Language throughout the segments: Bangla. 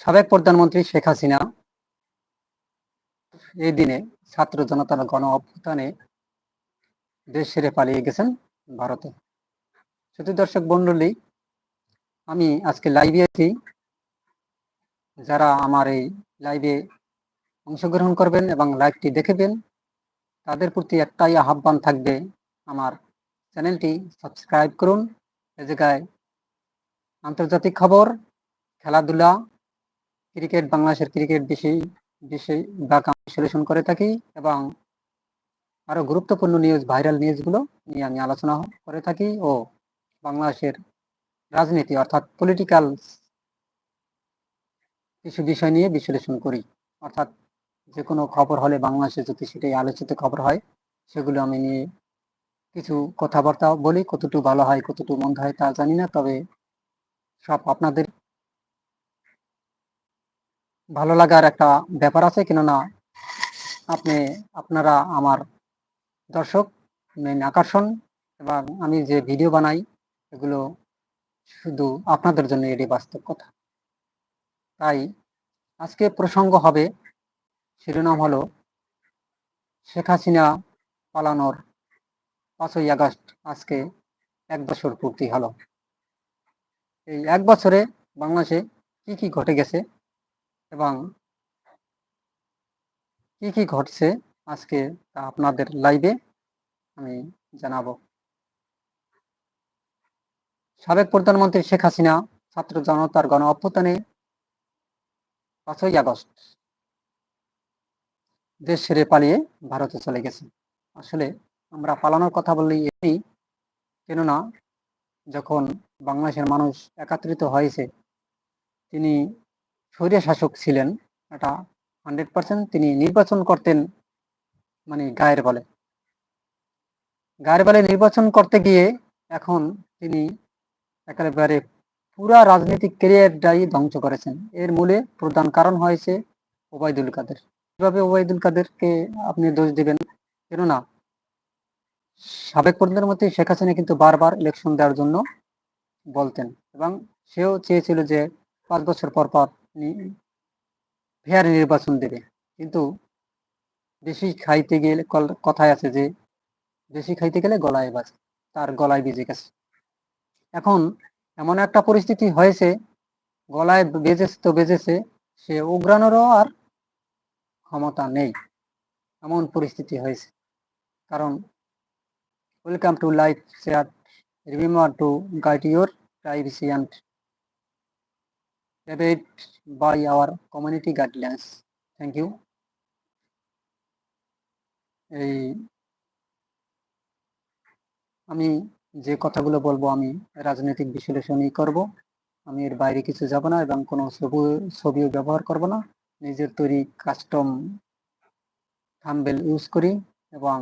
সাবেক প্রধানমন্ত্রী শেখ হাসিনা এই দিনে ছাত্র জনতার গণ অভ্যুত্থানে দেশ ছেড়ে পালিয়ে গেছেন ভারতে। শুধু দর্শক মন্ডলী, আমি আজকে লাইভে আছি। যারা আমার এই লাইভে অংশগ্রহণ করবেন এবং লাইভটি দেখবেন, তাদের প্রতি একটাই আহ্বান থাকবে, আমার চ্যানেলটি সাবস্ক্রাইব করুন। এ জায়গায় আন্তর্জাতিক খবর, খেলাধুলা ক্রিকেট বাংলাদেশের ক্রিকেট বিষয় বিষয় বা কাম বিশ্লেষণ করে থাকি এবং আরও গুরুত্বপূর্ণ নিউজ ভাইরাল নিউজগুলো নিয়ে আমি আলোচনা করে থাকি ও বাংলাদেশের রাজনীতি অর্থাৎ পলিটিক্যাল কিছু বিষয় নিয়ে বিশ্লেষণ করি। অর্থাৎ যে কোনো খবর হলে বাংলাদেশে যদি সেটাই আলোচিত খবর হয়, সেগুলো আমি নিয়ে কিছু কথাবার্তা বলি, কতটুকু ভালো হয়, কতটুকু মন্দ হয় তা জানি না, তবে সব আপনাদের ভালো লাগার একটা ব্যাপার আছে কেননা আপনি, আপনারা আমার দর্শক মেন আকর্ষণ, এবং আমি যে ভিডিও বানাই, এগুলো শুধু আপনাদের জন্য এটি বাস্তব কথা। তাই আজকে প্রসঙ্গ হবে, শিরোনাম হলো, শেখ হাসিনা পালানোর পাঁচই আগস্ট আজকে এক বছর পূর্তি হলো। এই এক বছরে বাংলাদেশে কি কি ঘটে গেছে এবং কি কি ঘটছে আজকে তা আপনাদের লাইভে আমি জানাব। সাবেক প্রধানমন্ত্রী শেখ হাসিনা ছাত্র জনতার গণ অভ্যুত্থানে পাঁচই আগস্ট দেশ ছেড়ে পালিয়ে ভারতে চলে গেছে। আসলে আমরা পালানোর কথা বললেই এমনি, কেননা যখন বাংলাদেশের মানুষ একাত্রিত হয়েছে, তিনি স্বৈর শাসক ছিলেন, এটা হান্ড্রেড পার্সেন্ট তিনি নির্বাচন করতেন মানে গায়ের বলে। গায়ের বলে নির্বাচন করতে গিয়ে এখন তিনি একেবারে পুরা রাজনৈতিক ক্যারিয়ারটাই ধ্বংস করেছেন। এর মূলে প্রধান কারণ হয়েছে ওবায়দুল কাদের। কীভাবে ওবায়দুল কাদেরকে আপনি দোষ দিবেন? কেননা, সাবেক প্রধানমন্ত্রী শেখ হাসিনা কিন্তু বারবার ইলেকশন দেওয়ার জন্য বলতেন এবং সেও চেয়েছিল যে পাঁচ বছর পর পর ফেয়ার নির্বাচন দেবে। কিন্তু বেশি খাইতে গেলে কথায় আছে যে, বেশি খাইতে গেলে গলায় বাজে, তার গলায় বেজে গেছে। এখন এমন একটা পরিস্থিতি হয়েছে, গলায় বেজেছে তো বেজেছে, সে উগ্রানোরও আর ক্ষমতা নেই। এমন পরিস্থিতি হয়েছে। কারণ welcome to life share remember to guide your privacy and abide by our community guidelines. Thank you. এই, আমি যে কথাগুলো বলব, আমি রাজনৈতিক বিশ্লেষণই করব। আমি এর বাইরে কিছু যাব না এবং কোনো ছবি, ছবিও ব্যবহার করব না। নিজের তৈরি কাস্টম থাম্বেল ইউজ করি এবং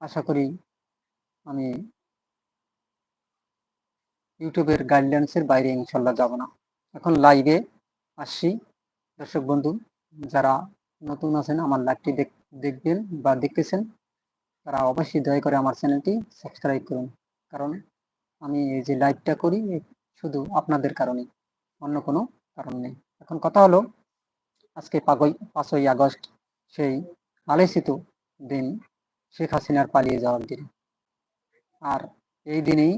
আশা করি আমি ইউটিউবের গাইডলাইন্সের বাইরে ইনশাল্লাহ যাব না। এখন লাইভে আসছি। দর্শক বন্ধু, যারা নতুন আছেন, আমার লাইভটি দেখবেন বা দেখতেছেন, তারা অবশ্যই দয়া করে আমার চ্যানেলটি সাবস্ক্রাইব করুন। কারণ আমি এই যে লাইভটা করি শুধু আপনাদের কারণে অন্য কোনো কারণ নেই। এখন কথা হলো, আজকে পাগই পাঁচই আগস্ট, সেই আলোচিত দিন শেখ হাসিনার পালিয়ে যাওয়ার দিন। আর এই দিনেই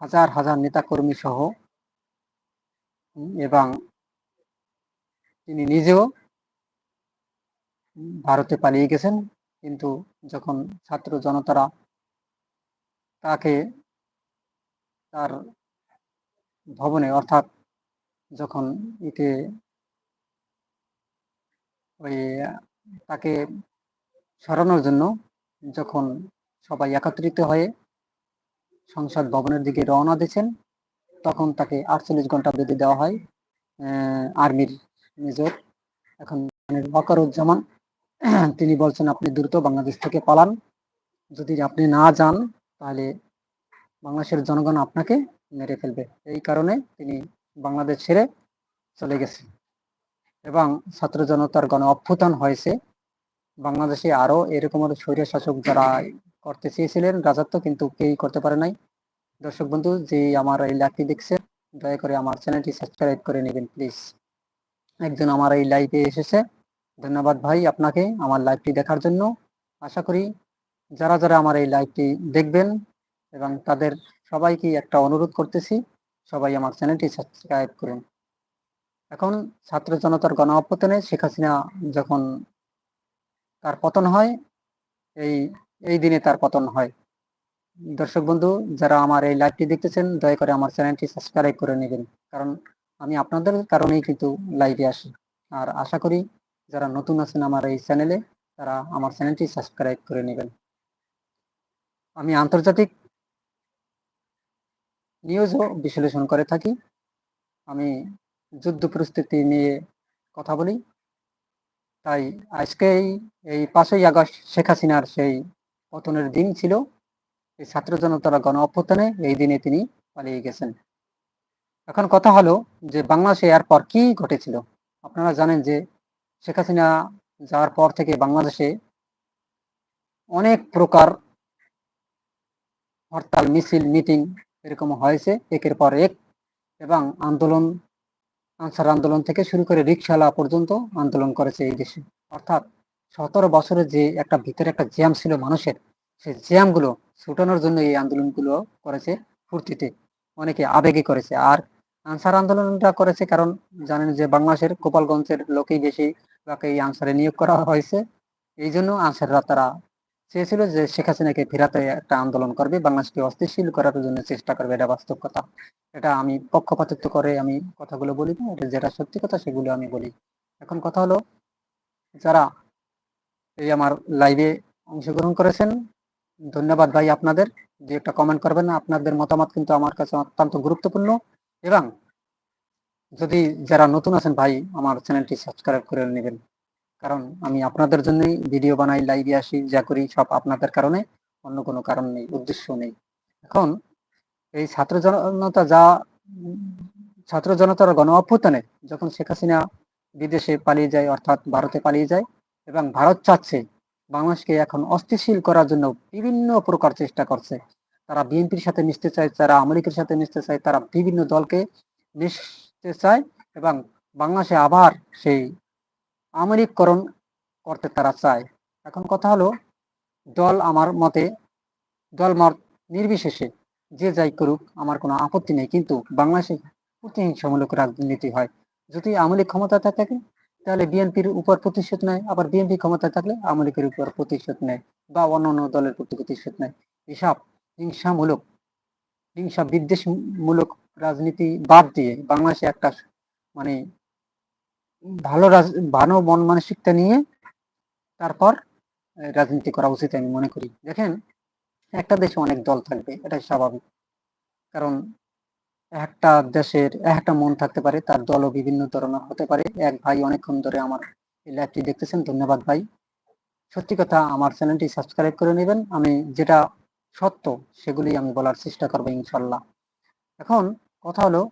হাজার হাজার নেতাকর্মী সহ এবং তিনি নিজেও ভারতে পালিয়ে গেছেন। কিন্তু যখন ছাত্র জনতারা তাকে তার ভবনে, অর্থাৎ যখন একে ওই তাকে সরানোর জন্য যখন সবাই একত্রিত হয়ে সংসদ ভবনের দিকে রওনা দিয়েছেন তখন তাকে আটচল্লিশ ঘণ্টা বেঁধে দেওয়া হয় আর্মির মেজর। এখন ওয়াকারুজ্জামান, তিনি বলছেন, আপনি দ্রুত বাংলাদেশ থেকে পালান। যদি আপনি না যান, তাহলে বাংলাদেশের জনগণ আপনাকে মেরে ফেলবে। এই কারণে তিনি বাংলাদেশ ছেড়ে চলে গেছে এবং ছাত্র জনতার গণ অভ্যুত্থান হয়েছে। বাংলাদেশে আরও এরকম স্বৈর শাসক যারা করতে চেয়েছিলেন রাজত্ব কিন্তু কেউই করতে পারে নাই। দর্শক বন্ধু, যে আমার এই লাইভটি দেখছে, দয়া করে আমার চ্যানেলটি সাবস্ক্রাইব করে নেবেন, প্লিজ। একজন আমার এই লাইভে এসেছে। ধন্যবাদ ভাই আপনাকে আমার লাইভটি দেখার জন্য। আশা করি যারা যারা আমার এই লাইভটি দেখবেন এবং তাদের সবাইকে একটা অনুরোধ করতেছি, সবাই আমার চ্যানেলটি সাবস্ক্রাইব করুন। এখন ছাত্র জনতার গণ শেখ হাসিনা যখন তার পতন হয়, এই এই দিনে তার পতন হয়। দর্শক বন্ধু, যারা আমার এই লাইভটি দেখতেছেন, দয়া করে আমার চ্যানেলটি সাবস্ক্রাইব করে নেবেন। কারণ আমি আপনাদের কারণেই কিন্তু লাইভে আসি। আর আশা করি, যারা নতুন আছেন আমার এই চ্যানেলে, তারা আমার চ্যানেলটি সাবস্ক্রাইব করে নেবেন। আমি আন্তর্জাতিক নিউজও বিশ্লেষণ করে থাকি। আমি যুদ্ধ পরিস্থিতি নিয়ে কথা বলি। তাই আজকে এই- পাঁচই আগস্ট শেখ হাসিনার সেই পতনের দিন ছিল। এই ছাত্র জনতার গণ অভ্যুত্থানে এই দিনে তিনি পালিয়ে গেছেন। এখন কথা হলো যে বাংলাদেশে এরপর কি ঘটেছিল? আপনারা জানেন যে শেখ হাসিনা যাওয়ার পর থেকে বাংলাদেশে অনেক প্রকার হরতাল, মিছিল, মিটিং এরকম হয়েছে একের পর এক এবং আন্দোলন, আনসার আন্দোলন থেকে শুরু করে রিক্সাওয়ালা পর্যন্ত আন্দোলন করেছে এই দেশে। অর্থাৎ সতেরো বছরের যে একটা ভিতরে একটা জ্যাম ছিল মানুষের, সেই জ্যামগুলো ছুটানোর জন্য এই আন্দোলনগুলো করেছে ফুর্তিতে। অনেকে আবেগে করেছে। আর আনসার আন্দোলনটা করেছে কারণ জানেন যে বাংলাদেশের গোপালগঞ্জের লোকেই বেশি তাকে এই আনসারে নিয়োগ করা হয়েছে। এই জন্য আনসাররা তারা চেয়েছিল যে শেখ হাসিনাকে ফেরাতে একটা আন্দোলন করবে, বাংলাদেশকে অস্থিতিশীল করার জন্য চেষ্টা করবে, এটা বাস্তব কথা এটা আমি পক্ষপাতিত্ব করে আমি কথাগুলো বলি না, এটা যেটা সত্যি কথা সেগুলো আমি বলি। এখন কথা হলো, যারা এই আমার লাইভে অংশগ্রহণ করেছেন। ধন্যবাদ ভাই আপনাদের। যে একটা কমেন্ট করবেন, আপনাদের মতামত কিন্তু আমার কাছে অত্যন্ত গুরুত্বপূর্ণ এবং যদি যারা নতুন আছেন ভাই, আমার চ্যানেলটি সাবস্ক্রাইব করে নেবেন। কারণ আমি আপনাদের জন্যই ভিডিও বানাই লাইভে আসি, যা করি, সব আপনাদের কারণে। অন্য কোনো কারণ নেই, উদ্দেশ্য নেই। এখন এই ছাত্র জনতা যা, ছাত্র জনতার গণ অভ্যুত্থানে যখন শেখ হাসিনা বিদেশে পালিয়ে যায়, অর্থাৎ ভারতে পালিয়ে যায় এবং ভারত চাচ্ছে বাংলাদেশকে এখন অস্থিতিশীল করার জন্য বিভিন্ন প্রকার চেষ্টা করছে। তারা বিএনপির সাথে মিশতে চায়, তারা লীগের সাথে মিশতে চায়, তারা বিভিন্ন দলকে মিশতে চায় এবং বাংলাদেশে আবার সেই আওয়ামী লীগকরণ করতে তারা চায়। এখন কথা হলো, দল আমার মতে, দল মত নির্বিশেষে যে যাই করুক, আমার কোনো আপত্তি নেই। কিন্তু বাংলাদেশে প্রতিহিংসামূলক রাজনীতি হয়। যদি আওয়ামী ক্ষমতা থাকে তাহলে বিএনপির উপর প্রতিশোধ নেয় আবার বিএনপি ক্ষমতায় থাকলে আওয়ামী লীগের উপর প্রতিশোধ নেয় বা অন্যান্য দলের প্রতি প্রতিশোধ নেয় এসব হিংসামূলক, হিংসা বিদ্বেষমূলক রাজনীতি বাদ দিয়ে বাংলাদেশে একটা মানে ভালো ভালো মন মানসিকতা নিয়ে তারপর রাজনীতি করা উচিত আমি মনে করি। দেখেন, একটা দেশে অনেক দল থাকবে, এটাই স্বাভাবিক। কারণ একটা দেশের, একটা মন থাকতে পারে, তার দলও বিভিন্ন ধরনের হতে পারে। এক ভাই অনেকক্ষণ ধরে আমার এই লাইভটি দেখতেছেন, ধন্যবাদ ভাই। সত্যি কথা, আমার চ্যানেলটি সাবস্ক্রাইব করে নেবেন। আমি যেটা সত্য, সেগুলি আমি বলার চেষ্টা করব ইনশাল্লাহ এখন কথা হলো,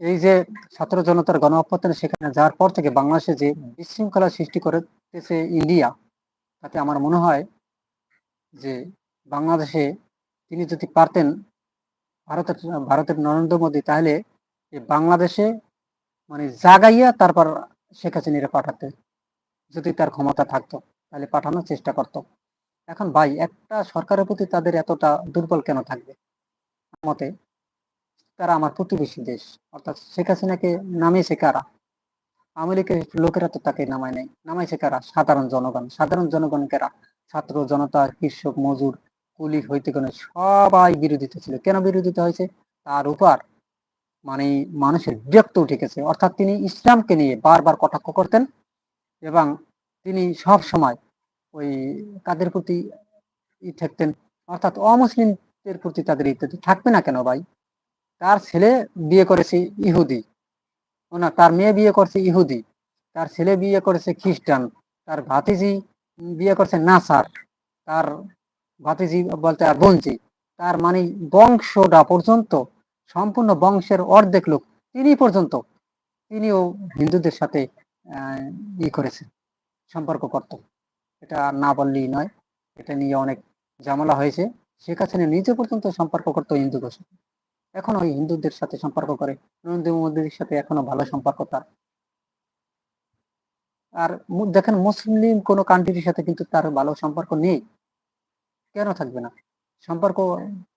এই যে ছাত্র জনতার গণ অভ্যুত্থানে, সেখানে যাওয়ার পর থেকে বাংলাদেশে যে বিশৃঙ্খলা সৃষ্টি করেছে ইন্ডিয়া, তাতে আমার মনে হয় যে বাংলাদেশে তিনি যদি পারতেন ভারতের ভারতের নরেন্দ্র মোদী তাহলে বাংলাদেশে মানে জাগাইয়া তারপর শেখ হাসিনারে পাঠাতে যদি তার ক্ষমতা থাকতো, তাহলে পাঠানোর চেষ্টা করতো। এখন ভাই, একটা সরকারের প্রতি তাদের এতটা দুর্বল কেন থাকবে? মতে তারা আমার প্রতিবেশী দেশ, অর্থাৎ শেখ হাসিনাকে নামিয়েছে কারা? লীগের লোকেরা তো তাকে নামায় নাই। নামাইছে কারা? সাধারণ জনগণ। সাধারণ জনগণ কারা? ছাত্র জনতা, কৃষক, মজুর কুলি হইতে কোনো সবাই বিরোধিতা ছিল। কেন বিরোধিতা হয়েছে? তার উপর মানে মানুষের বিরক্ত উঠে গেছে অর্থাৎ তিনি ইসলামকে নিয়ে বারবার কটাক্ষ করতেন এবং তিনি সব সময় ওই কাদের প্রতি ই থাকতেন? অর্থাৎ অমুসলিমদের প্রতি তাদের ইত্যাদি থাকবে না কেন ভাই? তার ছেলে বিয়ে করেছে ইহুদি। না তার মেয়ে বিয়ে করছে ইহুদি। তার ছেলে বিয়ে করেছে খ্রিস্টান। তার ভাতিজি বিয়ে করছে নাসার। তার ভাতিজি বলতে আর বঞ্চি। তার মানে বংশটা পর্যন্ত, সম্পূর্ণ বংশের অর্ধেক লোক তিনি পর্যন্ত, তিনিও হিন্দুদের সাথে ই করেছে সম্পর্ক করত। এটা না বললেই নয়, এটা নিয়ে অনেক ঝামেলা হয়েছে। শেখ হাসিনা নিজে পর্যন্ত সম্পর্ক করতো হিন্দুদের সাথে এখনও হিন্দুদের সাথে সম্পর্ক করে, নরেন্দ্র মোদীর সাথে এখনও ভালো সম্পর্ক তার। আর দেখেন মুসলিম কোনো কান্ট্রির সাথে কিন্তু তার ভালো সম্পর্ক নেই। কেন থাকবে না? সম্পর্ক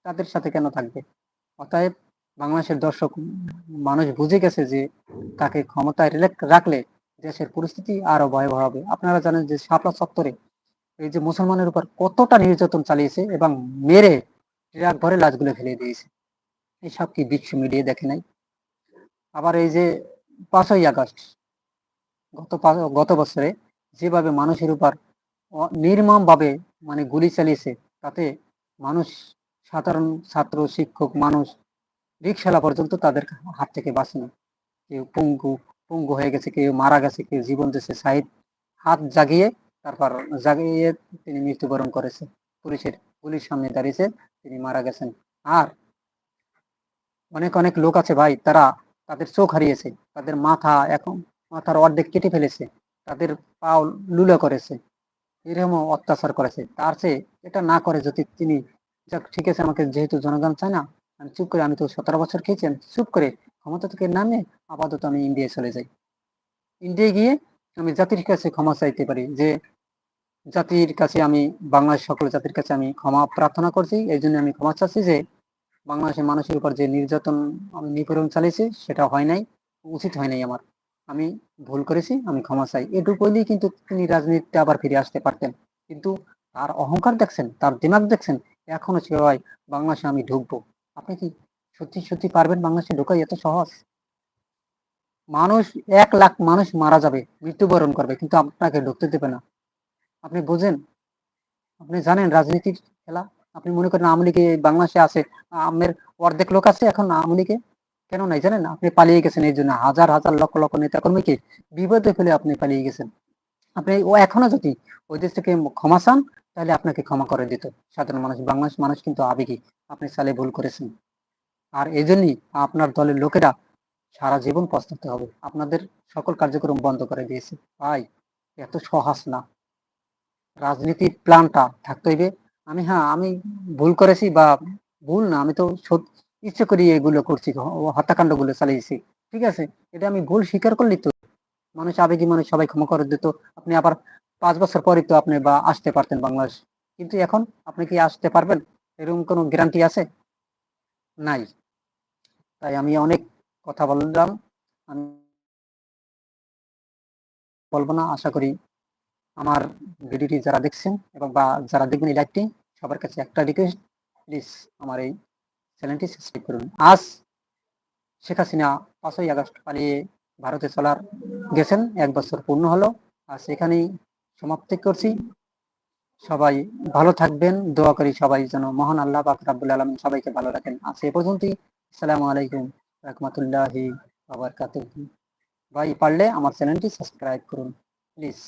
তাদের সাথে কেন থাকবে? অতএব বাংলাদেশের দর্শক, মানুষ বুঝে গেছে যে তাকে ক্ষমতায় রাখলে দেশের পরিস্থিতি আরও ভয়াবহ হবে। আপনারা জানেন যে শাপলা চত্বরে এই যে মুসলমানের উপর কতটা নির্যাতন চালিয়েছে এবং মেরে ট্রাক ভরে লাশগুলো ফেলে দিয়েছে। এইসব কি বিশ্ব মিডিয়া দেখে নাই? আবার এই যে পাঁচই আগস্ট, গত গত বছরে যেভাবে মানুষের উপর নির্মম ভাবে মানে গুলি চালিয়েছে তাতে মানুষ, সাধারণ ছাত্র, শিক্ষক, মানুষ রিক্সালা পর্যন্ত তাদের হাত থেকে বাঁচেনি কেউ পঙ্গু পঙ্গু হয়ে গেছে, কেউ মারা গেছে, কেউ জীবন দিয়েছে সাহিদ হাত জাগিয়ে তারপর জাগিয়ে তিনি মৃত্যুবরণ করেছে। পুলিশের গুলির সামনে দাঁড়িয়েছে, তিনি মারা গেছেন। আর অনেক অনেক লোক আছে ভাই, তারা তাদের চোখ হারিয়েছে, তাদের মাথা এখন, মাথার অর্ধেক কেটে ফেলেছে, তাদের পাও লুলো করেছে। এরকমও অত্যাচার করেছে। তার চেয়ে এটা না করে যদি তিনি, যাক, ঠিক আছে, আমাকে যেহেতু জনগণ চায় না, আমি চুপ করে, আমি তো সতেরো বছর খেয়েছি, আমি চুপ করে ক্ষমতা থেকে নামে আপাতত আমি ইন্ডিয়ায় চলে যাই। ইন্ডিয়ায় গিয়ে আমি জাতির কাছে ক্ষমা চাইতে পারি যে, জাতির কাছে আমি বাংলাদেশ সকল জাতির কাছে আমি ক্ষমা প্রার্থনা করছি। এই জন্য আমি ক্ষমা চাচ্ছি যে, বাংলাদেশের মানুষের উপর যে নির্যাতন আমি নিপীড়ন চালিয়েছি, সেটা হয় নাই, উচিত হয় নাই আমার। আমি ভুল করেছি, আমি ক্ষমা চাই। এটুকু হইলেই কিন্তু তিনি রাজনীতিতে আবার ফিরে আসতে পারতেন। কিন্তু তার অহংকার দেখছেন, তার দিমাগ দেখছেন, এখনও সে হয় বাংলাদেশে আমি ঢুকবো। আপনি কি সত্যি সত্যি পারবেন বাংলাদেশে ঢোকাই এত সহজ। মানুষ, এক লাখ মানুষ মারা যাবে, মৃত্যুবরণ করবে, কিন্তু আপনাকে ঢুকতে দেবে না। আপনি বোঝেন? আপনি জানেন রাজনীতির খেলা? আপনি মনে করেন আওয়ামী লীগে বাংলাদেশে আছে আমের অর্ধেক লোক আছে এখন আওয়ামী লীগে? কেন নাই জানেন আপনি পালিয়ে গেছেন, এই জন্য হাজার হাজার লক্ষ লক্ষ নেতা কর্মীকে বিপদে ফেলে আপনি পালিয়ে গেছেন। আপনি ও এখনও যদি ওই দেশ থেকে ক্ষমা চান, তাহলে আপনাকে ক্ষমা করে দিত। সাধারণ মানুষ, বাংলাদেশ মানুষ কিন্তু আবেগী। আপনি সালে ভুল করেছেন। আর এই জন্যই আপনার দলের লোকেরা সারা জীবন পস্তাতে হবে। আপনাদের সকল কার্যক্রম বন্ধ করে দিয়েছে। ভাই, এত সহজ না। রাজনীতির প্ল্যানটা থাকতে হইবে আমি হ্যাঁ আমি ভুল করেছি বা ভুল না, আমি তো ইচ্ছে করি এগুলো করছি, হ- হত্যাকাণ্ডগুলো চালিয়েছি। ঠিক আছে? এটা আমি ভুল স্বীকার করলি তো? মানুষ আবেগী মানুষ, সবাই ক্ষমা করে দিত। আপনি আবার পাঁচ বছর পরে তো আপনি বা আসতে পারতেন বাংলাদেশ। কিন্তু এখন আপনি কি আসতে পারবেন? এরকম কোনো গ্যারান্টি আছে? নাই। তাই আমি অনেক কথা বললাম। বলব না, আশা করি আমার ভিডিওটি যারা দেখছেন এবং বা যারা দেখবেন এই লাইভটি সবার কাছে একটা রিকোয়েস্ট প্লিজ আমার এই চ্যানেলটি সাবস্ক্রাইব করুন। আজ শেখ হাসিনা পাঁচই আগস্ট পালিয়ে ভারতে চলার গেছেন, এক বছর পূর্ণ হলো। আর সেখানেই সমাপ্তি করছি। সবাই ভালো থাকবেন। দোয়া করি সবাই যেন মহান আল্লাহ পাক রাব্বুল আলামিন সবাইকে ভালো রাখেন। আজ এ পর্যন্তই। আসসালামু আলাইকুম রহমতুল্লাহি বাবারকাতুহু ভাই, পারলে আমার চ্যানেলটি সাবস্ক্রাইব করুন প্লিজ